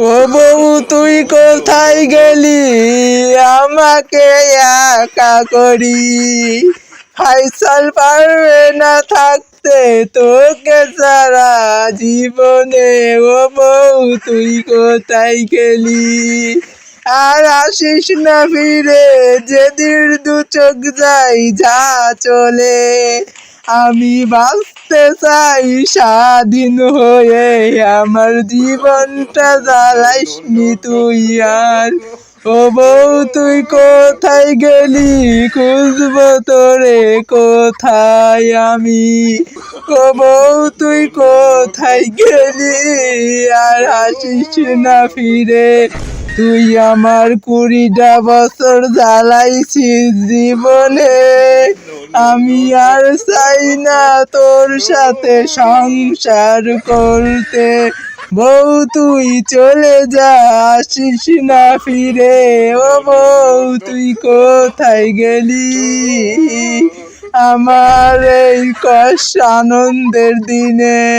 ও বউ তুই কোথায় গেলি? আমাকে একা করি। ফাইসাল পারবে না থাকতে, তোকে সারা জীবনে। ও বউ, তুই কোথায় গেলি? আর আসিস না ফিরে, যেদিন দু চোখ যাই, যা চলে। আমি বাঁচতে চাই, স্বাধীন হয়ে আমার জীবনটা জ্বালাইসনি তুই আর। ও বউ, তুই কোথায় গেলি? খুঁজবো তোরে কোথায় আমি? ও বউ, তুই কোথায় গেলি? আর আসিস না ফিরে। তুই আমার কুড়িটা বছর জ্বালাইছিস জীবনে। আমি আর চাই না তোর সাথে সংসার করতে। বউ, তুই চলে যা, আসিস না ফিরে। ও বউ, তুই কোথায় গেলি? আমার এই কষ্ট আনন্দের দিনে।